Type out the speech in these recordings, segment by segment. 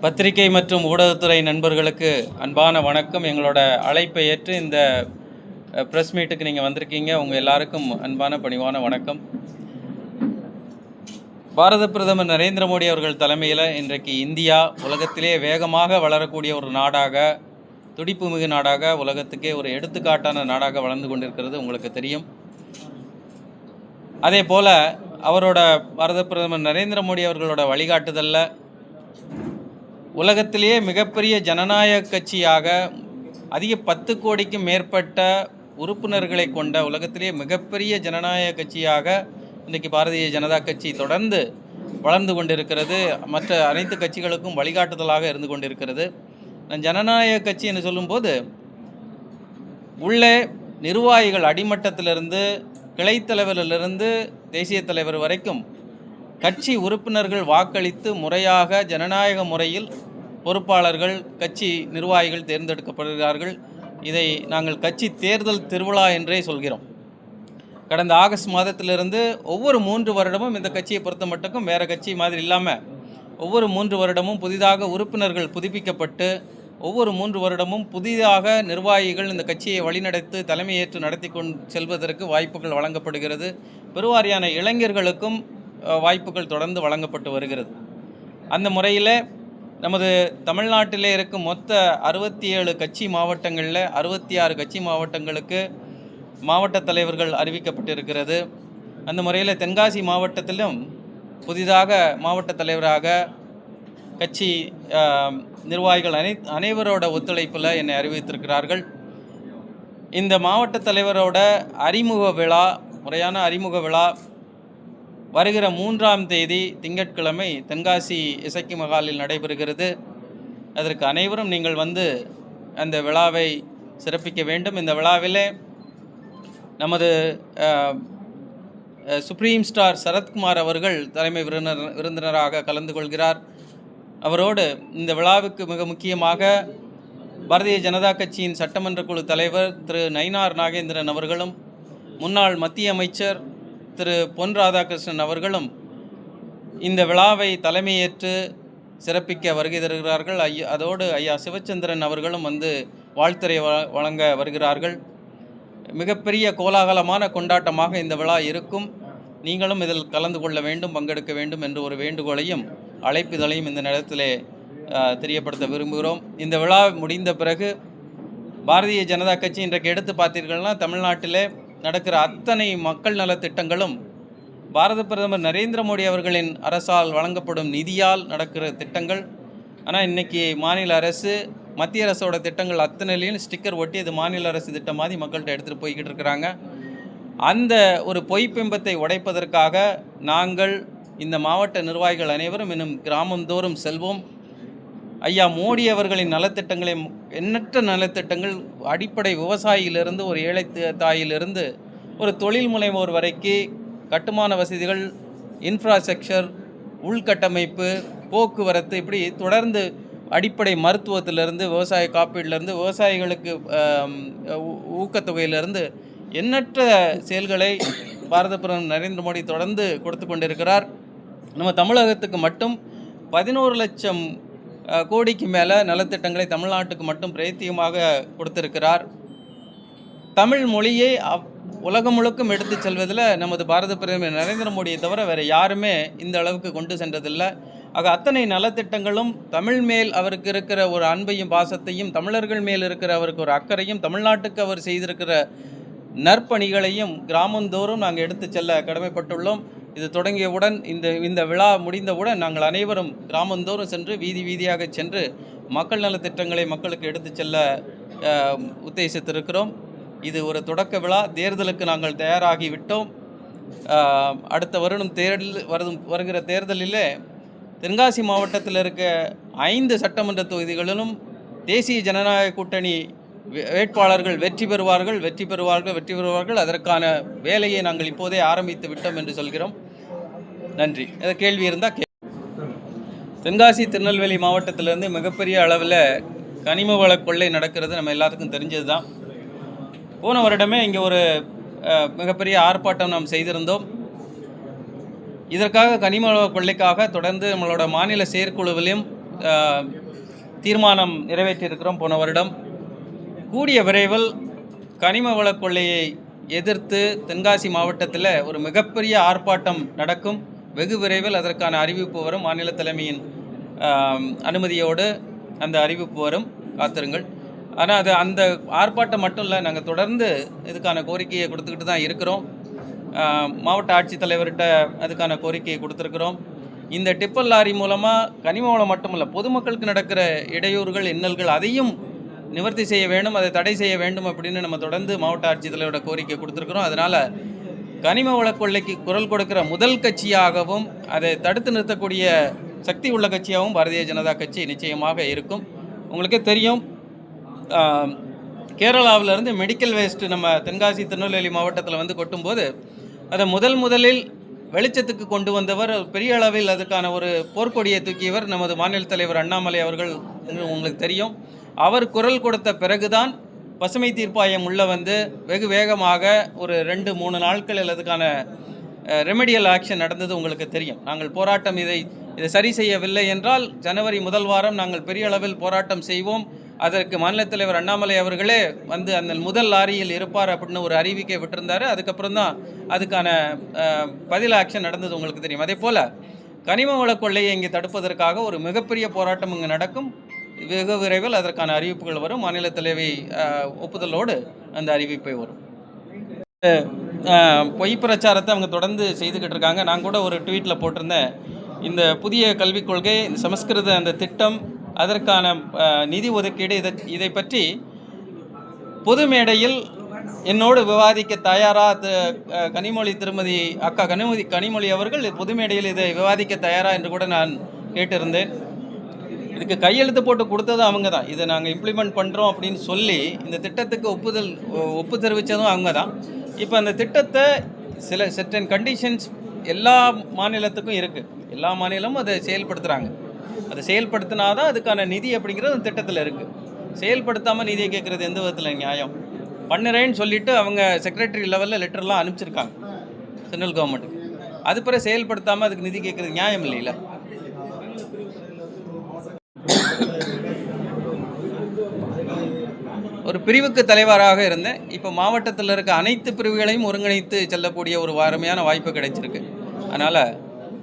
பத்திரிகை மற்றும் ஊடகத்துறை நண்பர்களுக்கு அன்பான வணக்கம். எங்களோட அழைப்பை ஏற்று இந்த ப்ரெஸ் மீட்டுக்கு நீங்கள் வந்திருக்கீங்க. உங்கள் எல்லாருக்கும் அன்பான பணிவான வணக்கம். பாரத பிரதமர் நரேந்திர மோடி அவர்கள் தலைமையில் இன்றைக்கு இந்தியா உலகத்திலே வேகமாக வளரக்கூடிய ஒரு நாடாக துடிப்பு மிகு நாடாக உலகத்துக்கே ஒரு எடுத்துக்காட்டான நாடாக வளர்ந்து கொண்டிருக்கிறது உங்களுக்கு தெரியும். அதே போல் அவரோட பாரத பிரதமர் நரேந்திர மோடி அவர்களோட வழிகாட்டுதலில் உலகத்திலேயே மிகப்பெரிய ஜனநாயக கட்சியாக அதிக பத்து கோடிக்கும் மேற்பட்ட உறுப்பினர்களை கொண்ட உலகத்திலேயே மிகப்பெரிய ஜனநாயக கட்சியாக இன்றைக்கு பாரதிய ஜனதா கட்சி தொடர்ந்து வளர்ந்து கொண்டிருக்கிறது. மற்ற அனைத்து கட்சிகளுக்கும் வழிகாட்டுதலாக இருந்து கொண்டிருக்கிறது. நான் ஜனநாயக கட்சி என்று சொல்லும்போது உள்ளே நிர்வாகிகள் அடிமட்டத்திலிருந்து கிளைத்தலைவரிலிருந்து தேசிய தலைவர் வரைக்கும் கட்சி உறுப்பினர்கள் வாக்களித்து முறையாக ஜனநாயக முறையில் பொறுப்பாளர்கள் கட்சி நிர்வாகிகள் தேர்ந்தெடுக்கப்படுகிறார்கள். இதை நாங்கள் கட்சி தேர்தல் திருவிழா என்றே சொல்கிறோம். கடந்த ஆகஸ்ட் மாதத்திலிருந்து ஒவ்வொரு மூன்று வருடமும் இந்த கட்சியை பொறுத்த மட்டுக்கும் வேறு கட்சி மாதிரி இல்லாமல் ஒவ்வொரு மூன்று வருடமும் புதிதாக உறுப்பினர்கள் புதுப்பிக்கப்பட்டு ஒவ்வொரு மூன்று வருடமும் புதிதாக நிர்வாகிகள் இந்த கட்சியை வழிநடத்து தலைமையேற்று நடத்தி கொண்டு செல்வதற்கு வாய்ப்புகள் வழங்கப்படுகிறது. பெருவாரியான இளைஞர்களுக்கும் வாய்ப்புகள் தொடர்ந்து வழங்கப்பட்டு வருகிறது. அந்த முறையில் நமது தமிழ்நாட்டிலே இருக்கும் மொத்த அறுபத்தி ஏழு கட்சி மாவட்டங்களில் அறுபத்தி ஆறு கட்சி மாவட்டங்களுக்கு மாவட்ட தலைவர்கள் அறிவிக்கப்பட்டிருக்கிறது. அந்த முறையில் தென்காசி மாவட்டத்திலும் புதிதாக மாவட்ட தலைவராக கட்சி நிர்வாகிகள் அனை அனைவரோட ஒத்துழைப்பில் என்னை அறிவித்திருக்கிறார்கள். இந்த மாவட்ட தலைவரோட அறிமுக விழா முறையான அறிமுக விழா வருகிற மூன்றாம் தேதி திங்கட்கிழமை தென்காசி இசக்கி மகாலில் நடைபெறுகிறது. அதற்கு அனைவரும் நீங்கள் வந்து அந்த விழாவை சிறப்பிக்க வேண்டும். இந்த விழாவிலே நமது சுப்ரீம் ஸ்டார் சரத்குமார் அவர்கள் தலைமை விருந்தினர் விருந்தினராக கலந்து கொள்கிறார். அவரோடு இந்த விழாவுக்கு மிக முக்கியமாக பாரதிய ஜனதா கட்சியின் சட்டமன்ற குழு தலைவர் திரு நயினார் நாகேந்திரன் அவர்களும் முன்னாள் மத்திய அமைச்சர் திரு பொன் ராதாகிருஷ்ணன் அவர்களும் இந்த விழாவை தலைமையேற்று சிறப்பிக்க வருகை தருகிறார்கள். ஐயா அதோடு ஐயா சிவச்சந்திரன் அவர்களும் வந்து வாழ்த்துறை வ- வழங்க வருகிறார்கள். மிகப்பெரிய கோலாகலமான கொண்டாட்டமாக இந்த விழா இருக்கும். நீங்களும் இதில் கலந்து கொள்ள வேண்டும் பங்கெடுக்க வேண்டும் என்று ஒரு வேண்டுகோளையும் அழைப்புதலையும் இந்த நேரத்திலே தெரியப்படுத்த விரும்புகிறோம். இந்த விழா முடிந்த பிறகு பாரதிய ஜனதா கட்சி இன்றைக்கு எடுத்து பார்த்தீர்கள்னா தமிழ்நாட்டிலே நடக்கிற அத்தனை மக்கள் நலத் திட்டங்களும் பாரத பிரதமர் நரேந்திர மோடி அவர்களின் அரசால் வழங்கப்படும் நிதியால் நடக்கிற திட்டங்கள். ஆனால் இன்னைக்கு மாநில அரசு மத்திய அரசோட திட்டங்கள் அத்தனையிலையும் ஸ்டிக்கர் ஒட்டி அது மாநில அரசு திட்டம் மாதிரி மக்கள்கிட்ட எடுத்துகிட்டு போய்கிட்டு இருக்கிறாங்க. அந்த ஒரு பொய்ப்பிம்பத்தை உடைப்பதற்காக நாங்கள் இந்த மாவட்ட நிர்வாகிகள் அனைவரும் இன்னும் கிராமந்தோறும் செல்வோம். ஐயா மோடி அவர்களின் நலத்திட்டங்களை எண்ணற்ற நலத்திட்டங்கள் அடிப்படை விவசாயியிலிருந்து ஒரு ஏழை தாயிலிருந்து ஒரு தொழில் முனைவோர் வரைக்கு கட்டுமான வசதிகள் இன்ஃப்ராஸ்ட்ரக்சர் உள்கட்டமைப்பு போக்குவரத்து இப்படி தொடர்ந்து அடிப்படை மருத்துவத்திலிருந்து விவசாய காப்பீடுலேருந்து விவசாயிகளுக்கு ஊ- ஊக்கத்தொகையிலிருந்து எண்ணற்ற செயல்களை பாரத பிரதமர் நரேந்திர மோடி தொடர்ந்து கொடுத்து கொண்டிருக்கிறார். நம்ம தமிழகத்துக்கு மட்டும் பதினோரு லட்சம் கோடிக்கு மேலே நலத்திட்டங்களை தமிழ்நாட்டுக்கு மட்டும் பிரேத்தியமாக கொடுத்திருக்கிறார். தமிழ் மொழியை உலகம் முழுக்கும் எடுத்து செல்வதில் நமது பாரத பிரதமர் நரேந்திர மோடியை தவிர வேறு யாருமே இந்த அளவுக்கு கொண்டு சென்றதில்லை. ஆக அத்தனை நலத்திட்டங்களும் தமிழ் மேல் அவருக்கு இருக்கிற ஒரு அன்பையும் பாசத்தையும் தமிழர்கள் மேல் இருக்கிற அவருக்கு ஒரு அக்கறையும் தமிழ்நாட்டுக்கு அவர் செய்திருக்கிற நற்பணிகளையும் கிராமந்தோறும் நாங்கள் எடுத்து செல்ல கடமைப்பட்டுள்ளோம். இது தொடங்கியவுடன் இந்த இந்த விழா முடிந்தவுடன் நாங்கள் அனைவரும் கிராமந்தோறும் சென்று வீதி வீதியாக சென்று மக்கள் நலத்திட்டங்களை மக்களுக்கு எடுத்து செல்ல உத்தேசித்திருக்கிறோம். இது ஒரு தொடக்க விழா. தேர்தலுக்கு நாங்கள் தயாராகி விட்டோம் அடுத்த வருடம் தேர்தல் வரும் வருகிற தேர்தலிலே தென்காசி மாவட்டத்தில் இருக்க ஐந்து சட்டமன்ற தொகுதிகளிலும் தேசிய ஜனநாயக கூட்டணி வேட்பாளர்கள் வெற்றி பெறுவார்கள் வெற்றி பெறுவார்கள் வெற்றி பெறுவார்கள். அதற்கான வேலையை நாங்கள் இப்போதே ஆரம்பித்து விட்டோம் என்று சொல்கிறோம். நன்றி. ஏதாவது கேள்வி இருந்தால் கே தென்காசி திருநெல்வேலி மாவட்டத்திலேருந்து மிகப்பெரிய அளவில் கனிம வள கொள்ளை நடக்கிறது நம்ம எல்லாத்துக்கும் தெரிஞ்சது தான் போன வருடமே இங்கே ஒரு மிகப்பெரிய ஆர்ப்பாட்டம் நாம் செய்திருந்தோம். இதற்காக கனிம வள கொள்ளைக்காக தொடர்ந்து நம்மளோட மாநில செயற்குழுவிலையும் தீர்மானம் நிறைவேற்றியிருக்கிறோம் போன வருடம். கூடிய விரைவில் கனிம வள கொள்ளையை எதிர்த்து தென்காசி மாவட்டத்தில் ஒரு மிகப்பெரிய ஆர்ப்பாட்டம் நடக்கும். வெகு விரைவில் அதற்கான அறிவிப்பு வரும். மாநில தலைமையின் அனுமதியோடு அந்த அறிவிப்பு வரும். காத்திருங்கள். ஆனால் அது அந்த ஆர்ப்பாட்டம் மட்டும் இல்லை நாங்கள் தொடர்ந்து இதுக்கான கோரிக்கையை கொடுத்துக்கிட்டு தான் இருக்கிறோம். மாவட்ட ஆட்சித்தலைவர்கிட்ட அதுக்கான கோரிக்கையை கொடுத்துருக்குறோம். இந்த டிப்பர் லாரி மூலமாக கனிம வளம் மட்டுமல்ல பொதுமக்களுக்கு நடக்கிற இடையூறுகள் இன்னல்கள் அதையும் நிவர்த்தி செய்ய வேண்டும் அதை தடை செய்ய வேண்டும் அப்படின்னு நம்ம தொடர்ந்து மாவட்ட ஆட்சித்தலைவரோட கோரிக்கை கொடுத்துருக்குறோம். அதனால் கனிம வள கொள்ளைக்கு குரல் கொடுக்கிற முதல் கட்சியாகவும் அதை தடுத்து நிறுத்தக்கூடிய சக்தி உள்ள கட்சியாகவும் பாரதிய ஜனதா கட்சி நிச்சயமாக இருக்கும். உங்களுக்கே தெரியும் கேரளாவிலேருந்து இருந்து மெடிக்கல் வேஸ்ட் நம்ம தென்காசி திருநெல்வேலி மாவட்டத்தில் வந்து கொட்டும்போது அதை முதல் முதலில் வெளிச்சத்துக்கு கொண்டு வந்தவர் பெரிய அளவில் அதுக்கான ஒரு போர்க்கொடியை தூக்கியவர் நமது மாநில தலைவர் அண்ணாமலை அவர்கள் என்று உங்களுக்கு தெரியும். அவர் குரல் கொடுத்த பிறகுதான் பசுமை தீர்ப்பாயம் உள்ள வந்து வெகு வேகமாக ஒரு ரெண்டு மூணு நாட்களில் அதுக்கான ரெமெடியல் ஆக்ஷன் நடந்தது உங்களுக்கு தெரியும். நாங்கள் போராட்டம் இதை இதை சரி செய்யவில்லை என்றால் ஜனவரி முதல் வாரம் நாங்கள் பெரிய அளவில் போராட்டம் செய்வோம். அதற்கு மாநில தலைவர் அண்ணாமலை அவர்களே வந்து அந்த முதல் லாரியில் இருப்பார் அப்படின்னு ஒரு அறிவிக்கை விட்டிருந்தார். அதுக்கப்புறம் தான் அதுக்கான பதில் ஆக்ஷன் நடந்தது உங்களுக்கு தெரியும். அதே போல் கனிம வள கொள்ளையை இங்கே தடுப்பதற்காக ஒரு மிகப்பெரிய போராட்டம் இங்கே நடக்கும். வெகு விரைவில் அதற்கான அறிவிப்புகள் வரும். மாநில தலைவி ஒப்புதலோடு அந்த அறிவிப்பை வரும். பொய் பிரச்சாரத்தை அவங்க தொடர்ந்து செய்துக்கிட்டு இருக்காங்க. நான் கூட ஒரு ட்வீட்டில் போட்டிருந்தேன். இந்த புதிய கல்விக் கொள்கை சமஸ்கிருத அந்த திட்டம் அதற்கான நிதி ஒதுக்கீடு இதை இதை பற்றி பொது மேடையில் என்னோடு விவாதிக்க தயாரா த- கனிமொழி திருமதி அக்கா கனிமொழி கனிமொழி அவர்கள் பொது மேடையில் இதை விவாதிக்க தயாரா என்று கூட நான் கேட்டிருந்தேன். இதுக்கு கையெழுத்து போட்டு கொடுத்தது அவங்க தான் இதை நாங்கள் இம்ப்ளிமெண்ட் பண்ணுறோம் அப்படின்னு சொல்லி இந்த திட்டத்துக்கு ஒப்புதல் ஒப்பு தெரிவித்ததும் அவங்க தான் இப்போ அந்த திட்டத்தை சில செர்டன் கண்டிஷன்ஸ் எல்லா மாநிலத்துக்கும் இருக்குது எல்லா மாநிலமும் அதை செயல்படுத்துகிறாங்க அதை செயல்படுத்தினா தான் அதுக்கான நிதி அப்படிங்கிறது அந்த திட்டத்தில் இருக்குது செயல்படுத்தாமல் நிதியை கேட்குறது எந்த விதத்தில் நியாயம்? பண்ணுறேன்னு சொல்லிட்டு அவங்க செக்ரட்டரி லெவலில் லெட்டர்லாம் அனுப்பிச்சிருக்காங்க. சென்ட்ரல் கவர்மெண்ட்டுக்கு அது பிறகு செயல்படுத்தாமல் அதுக்கு நிதி கேட்குறது நியாயம் இல்லைல்ல ஒரு பிரிவுக்கு தலைவராக இருந்தேன் இப்போ மாவட்டத்தில் இருக்க அனைத்து பிரிவுகளையும் ஒருங்கிணைத்து செல்லக்கூடிய ஒரு அருமையான வாய்ப்பு கிடைச்சிருக்கு. அதனால்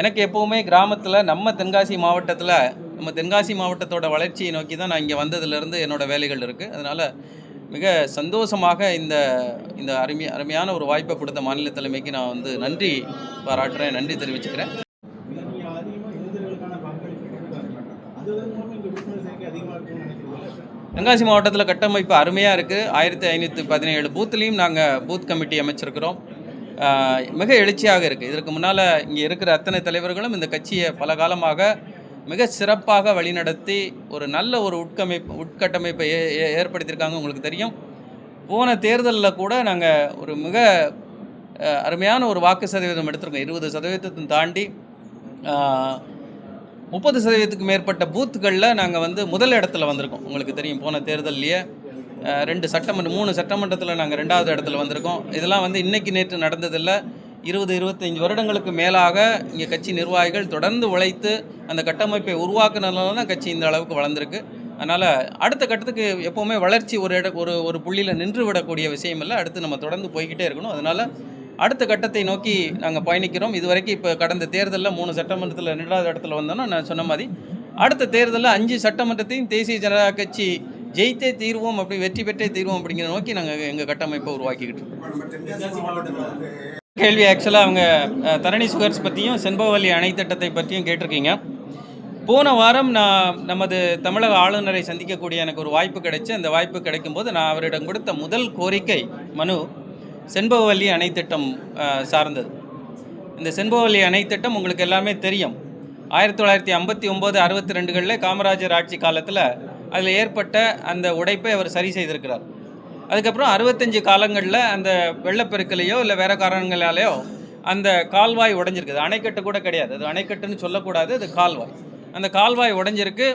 எனக்கு எப்போவுமே கிராமத்தில் நம்ம தென்காசி மாவட்டத்தில் நம்ம தென்காசி மாவட்டத்தோட வளர்ச்சியை நோக்கி தான் நான் இங்கே வந்ததுலேருந்து என்னோட வேலைகள் இருக்குது அதனால் மிக சந்தோஷமாக இந்த இந்த அருமை அருமையான ஒரு வாய்ப்பை கொடுத்த மாநில தலைமைக்கு நான் வந்து நன்றி பாராட்டுறேன் நன்றி தெரிவிச்சுக்கிறேன். தென்காசி மாவட்டத்தில் கட்டமைப்பு அருமையாக இருக்குது ஆயிரத்தி ஐநூற்றி பதினேழு பூத்துலேயும் நாங்கள் பூத் கமிட்டி அமைச்சிருக்கிறோம். மிக எழுச்சியாக இருக்குது இதற்கு முன்னால் இங்கே இருக்கிற அத்தனை தலைவர்களும் இந்த கட்சியை பல காலமாக மிக சிறப்பாக வழிநடத்தி ஒரு நல்ல ஒரு உட்கமைப்பு உட்கட்டமைப்பை ஏ- ஏ- ஏற்படுத்தியிருக்காங்க. உங்களுக்கு தெரியும். போன தேர்தலில் கூட நாங்கள் ஒரு மிக அருமையான ஒரு வாக்கு சதவீதம் எடுத்திருக்கோம். இருபது சதவீதத்தை தாண்டி முப்பது சதவீதத்துக்கு மேற்பட்ட பூத்துகளில் நாங்கள் வந்து முதல் இடத்துல வந்திருக்கோம். உங்களுக்கு தெரியும் போன தேர்தல்லையே ரெண்டு சட்டமன்ற மூணு சட்டமன்றத்தில் நாங்கள் ரெண்டாவது இடத்துல வந்திருக்கோம். இதெல்லாம் வந்து இன்றைக்கி நேற்று நடந்ததில்லை. இருபது இருபத்தஞ்சி வருடங்களுக்கு மேலாக இங்கே கட்சி நிர்வாகிகள் தொடர்ந்து உழைத்து அந்த கட்டமைப்பை உருவாக்குனதுனால தான் கட்சி இந்த அளவுக்கு வளர்ந்துருக்கு. அதனால் அடுத்த கட்டத்துக்கு எப்போவுமே வளர்ச்சி ஒரு இட ஒரு ஒரு புள்ளியில் நின்று விடக்கூடிய விஷயம் இல்லை. அடுத்து நம்ம தொடர்ந்து போய்கிட்டே இருக்கணும். அதனால் அடுத்த கட்டத்தை நோக்கி நாங்கள் பயணிக்கிறோம் இதுவரைக்கும் இப்போ கடந்த தேர்தலில் மூணு சட்டமன்றத்தில் ரெண்டாவது இடத்துல வந்தோன்னா நான் சொன்ன மாதிரி அடுத்த தேர்தலில் அஞ்சு சட்டமன்றத்தையும் தேசிய ஜனதா கட்சி ஜெயித்தே தீர்வோம் அப்படி வெற்றி பெற்றே தீர்வோம் அப்படிங்கிற நோக்கி நாங்கள் எங்கள் கட்டமைப்பை உருவாக்கிக்கிட்டு இருக்கோம். கேள்வி ஆக்சுவலாக அவங்க தரணி சுகர்ஸ் பற்றியும் செண்பவல்லி அணை திட்டத்தை பற்றியும் கேட்டிருக்கீங்க போன வாரம் நான் நமது தமிழக ஆளுநரை சந்திக்கக்கூடிய எனக்கு ஒரு வாய்ப்பு கிடைச்சி அந்த வாய்ப்பு கிடைக்கும்போது நான் அவரிடம் கொடுத்த முதல் கோரிக்கை மனு செண்பகவல்லி அணை திட்டம் சார்ந்தது. இந்த செண்பகவல்லி அணை திட்டம் உங்களுக்கு எல்லாமே தெரியும். ஆயிரத்தி தொள்ளாயிரத்தி ஐம்பத்தி ஒம்பது அறுபத்தி ரெண்டுகளில் காமராஜர் ஆட்சி காலத்தில் அதில் ஏற்பட்ட அந்த உடைப்பை அவர் சரி செய்திருக்கிறார். அதுக்கப்புறம் அறுபத்தஞ்சு காலங்களில் அந்த வெள்ளப்பெருக்கிலையோ இல்லை வேறு காரணங்களாலேயோ அந்த கால்வாய் உடஞ்சிருக்குது. அணைக்கட்டு கூட கிடையாது. அது அணைக்கட்டுன்னு சொல்லக்கூடாது அது கால்வாய். அந்த கால்வாய் உடஞ்சிருக்கு.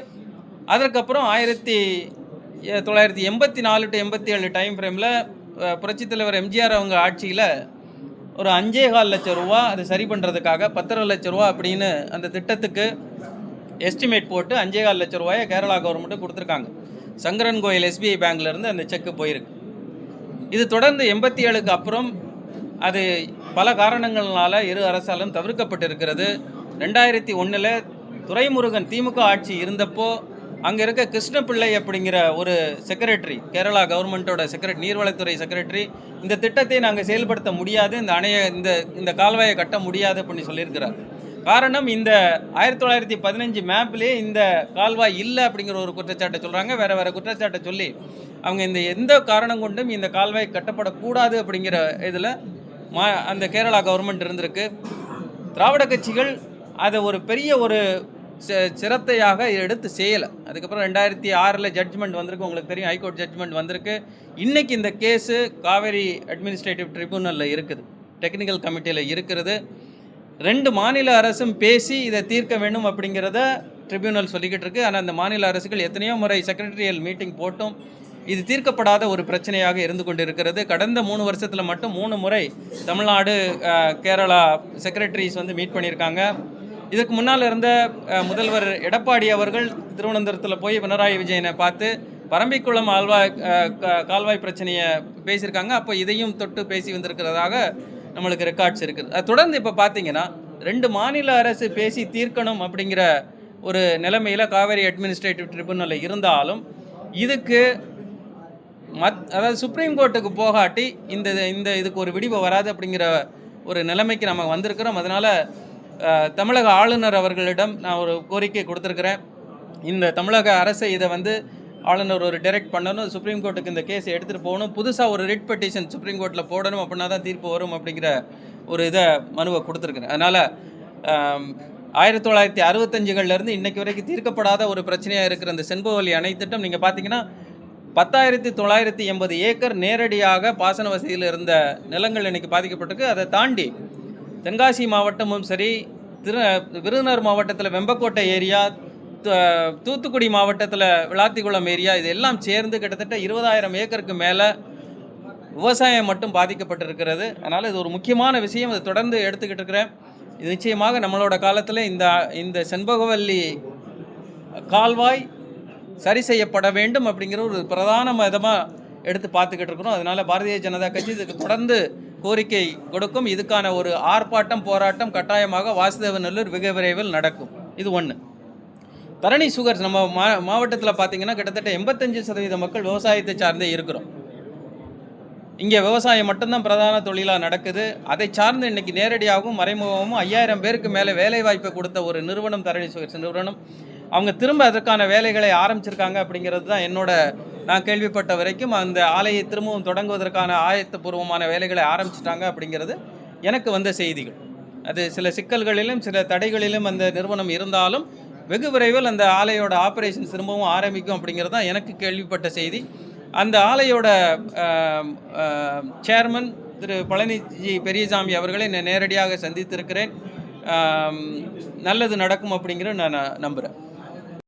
அதற்கப்புறம் ஆயிரத்தி தொள்ளாயிரத்தி எண்பத்தி நாலு டு எண்பத்தி ஏழு டைம் ஃப்ரேமில் புரட்சித் தலைவர் எம்ஜிஆர் அவங்க ஆட்சியில் ஒரு அஞ்சே கால் லட்சம் ரூபா அது சரி பண்ணுறதுக்காக பத்தரை லட்சம் ரூபா அப்படின்னு அந்த திட்டத்துக்கு எஸ்டிமேட் போட்டு அஞ்சே கால் லட்சம் ரூபாயை கேரளா கவர்மெண்ட்டு கொடுத்துருக்காங்க. சங்கரன் கோயில் எஸ்பிஐ பேங்க்லேருந்து அந்த செக்கு போயிருக்கு. இது தொடர்ந்து எண்பத்தி ஏழுக்கு அப்புறம் அது பல காரணங்களால் இரு அரசாலும் தவிர்க்கப்பட்டிருக்கிறது. ரெண்டாயிரத்தி ஒன்றில் துரைமுருகன் திமுக ஆட்சி இருந்தப்போ அங்கே இருக்க கிருஷ்ணபிள்ளை அப்படிங்கிற ஒரு செக்ரட்டரி கேரளா கவர்மெண்ட்டோட செக்ரட்டரி நீர்வளத்துறை செக்ரட்டரி இந்த திட்டத்தை நாங்கள் செயல்படுத்த முடியாது இந்த அணையை இந்த இந்த கால்வாயை கட்ட முடியாது அப்படின்னு சொல்லியிருக்கிறார். காரணம் இந்த ஆயிரத்தி தொள்ளாயிரத்தி பதினஞ்சு மேப்லேயே இந்த கால்வாய் இல்லை அப்படிங்கிற ஒரு குற்றச்சாட்டை சொல்கிறாங்க வேறு வேறு குற்றச்சாட்டை சொல்லி அவங்க இந்த எந்த காரணம் கொண்டும் இந்த கால்வாய் கட்டப்படக்கூடாது அப்படிங்கிற இதில் மா அந்த கேரளா கவர்மெண்ட் இருந்திருக்கு. திராவிட கட்சிகள் அதை ஒரு பெரிய ஒரு சிரத்தையாக எடுத்து செய்யலை. அதுக்கப்புறம் ரெண்டாயிரத்தி ஆறில் ஜட்ஜ்மெண்ட் வந்திருக்கு. உங்களுக்கு தெரியும் ஹைகோர்ட் ஜட்ஜ்மெண்ட் வந்திருக்கு. இன்றைக்கி இந்த கேஸு காவேரி அட்மினிஸ்ட்ரேட்டிவ் ட்ரிபியூனலில் இருக்குது. டெக்னிக்கல் கமிட்டியில் இருக்கிறது ரெண்டு மாநில அரசும் பேசி இதை தீர்க்க வேண்டும் அப்படிங்கிறத ட்ரிபியூனல் சொல்லிக்கிட்டு இருக்கு. ஆனால் அந்த மாநில அரசுகள் எத்தனையோ முறை செக்ரட்டரியல் மீட்டிங் போட்டும். இது தீர்க்கப்படாத ஒரு பிரச்சனையாக இருந்து கொண்டு இருக்கிறது கடந்த மூணு வருஷத்தில் மட்டும் மூணு முறை தமிழ்நாடு கேரளா செக்ரட்டரிஸ் வந்து மீட் பண்ணியிருக்காங்க. இதுக்கு முன்னால் இருந்த முதல்வர் எடப்பாடி அவர்கள் திருவனந்தபுரத்தில் போய் பினராயி விஜயனை பார்த்து பரம்பிக்குளம் ஆழ்வாய் க- கால்வாய் பிரச்சனையை பேசியிருக்காங்க. அப்போ இதையும் தொட்டு பேசி வந்திருக்கிறதாக நம்மளுக்கு ரெக்கார்ட்ஸ் இருக்குது. அது தொடர்ந்து இப்போ பார்த்தீங்கன்னா ரெண்டு மாநில அரசு பேசி தீர்க்கணும் அப்படிங்கிற ஒரு நிலைமையில் காவேரி அட்மினிஸ்ட்ரேட்டிவ் ட்ரிபுனலில் இருந்தாலும் இதுக்கு மத் அதாவது சுப்ரீம் கோர்ட்டுக்கு போகாட்டி இந்த இந்த இதுக்கு ஒரு விடிவு வராது அப்படிங்கிற ஒரு நிலைமைக்கு நம்ம வந்திருக்கிறோம். அதனால் தமிழக ஆளுநர் அவர்களிடம் நான் ஒரு கோரிக்கை கொடுத்துருக்குறேன். இந்த தமிழக அரசை இதை வந்து ஆளுநர் ஒரு டைரக்ட் பண்ணணும். சுப்ரீம் கோர்ட்டுக்கு இந்த கேஸ் எடுத்துகிட்டு போகணும். புதுசாக ஒரு ரிட் பெட்டிஷன் சுப்ரீம் கோர்ட்டில் போடணும் அப்படின்னா தான் தீர்ப்பு வரும் அப்படிங்கிற ஒரு இதை மனுவை கொடுத்துருக்குறேன். அதனால் ஆயிரத்தி தொள்ளாயிரத்தி அறுபத்தஞ்சுகள்லேருந்து இன்னைக்கு வரைக்கும் தீர்க்கப்படாத ஒரு பிரச்சனையாக இருக்கிற இந்த செண்பவலி அணை திட்டம் நீங்கள் பார்த்தீங்கன்னா பத்தாயிரத்தி தொள்ளாயிரத்தி எண்பது ஏக்கர் நேரடியாக பாசன வசதியில் இருந்த நிலங்கள் இன்றைக்கி பாதிக்கப்பட்டிருக்கு. அதை தாண்டி தென்காசி மாவட்டமும் சரி திரு விருதுநகர் மாவட்டத்தில் வெம்பக்கோட்டை ஏரியா தூத்துக்குடி மாவட்டத்தில் விளாத்திக்குளம் ஏரியா இது எல்லாம் சேர்ந்து கிட்டத்தட்ட இருபதாயிரம் ஏக்கருக்கு மேலே விவசாயம் மட்டும் பாதிக்கப்பட்டிருக்கிறது. அதனால் இது ஒரு முக்கியமான விஷயம். அதை தொடர்ந்து எடுத்துக்கிட்டு இருக்கிறேன். இது நிச்சயமாக நம்மளோட காலத்தில் இந்த இந்த செண்பகவல்லி கால்வாய் சரி செய்யப்பட வேண்டும் அப்படிங்கிற ஒரு பிரதான மதமாக எடுத்து பார்த்துக்கிட்டு இருக்கிறோம். அதனால் பாரதிய ஜனதா கட்சி இதுக்கு தொடர்ந்து கோரிக்கை கொடுக்கும். இதுக்கான ஒரு ஆர்ப்பாட்டம் போராட்டம் கட்டாயமாக வாசுதேவநல்லூர் வெகு விரைவில் நடக்கும். இது ஒன்று தரணி சுகர்ஸ் நம்ம மா மாவட்டத்தில் பார்த்தீங்கன்னா கிட்டத்தட்ட எண்பத்தஞ்சு சதவீத மக்கள் விவசாயத்தை சார்ந்தே இருக்கிறோம். இங்கே விவசாயம் மட்டும்தான் பிரதான தொழிலாக நடக்குது. அதை சார்ந்து இன்னைக்கு நேரடியாகவும் மறைமுகமாகவும் ஐயாயிரம் பேருக்கு மேலே வேலைவாய்ப்பை கொடுத்த ஒரு நிறுவனம் தரணி சுகர்ஸ் நிறுவனம். அவங்க திரும்ப அதற்கான வேலைகளை ஆரம்பிச்சிருக்காங்க அப்படிங்கிறது தான் என்னோட நான் கேள்விப்பட்ட வரைக்கும் அந்த ஆலையை திரும்பவும் தொடங்குவதற்கான ஆயத்தபூர்வமான வேலைகளை ஆரம்பிச்சிட்டாங்க அப்படிங்கிறது எனக்கு வந்த செய்திகள். அது சில சிக்கல்களிலும் சில தடைகளிலும் அந்த நிறுவனம் இருந்தாலும் வெகு விரைவில் அந்த ஆலையோட ஆப்ரேஷன் திரும்பவும் ஆரம்பிக்கும் அப்படிங்கிறது தான் எனக்கு கேள்விப்பட்ட செய்தி. அந்த ஆலையோட சேர்மன் திரு பழனிஜி பெரியசாமி அவர்களை நான் நேரடியாக சந்தித்திருக்கிறேன். நல்லது நடக்கும் அப்படிங்கிற நான் நம்புகிறேன்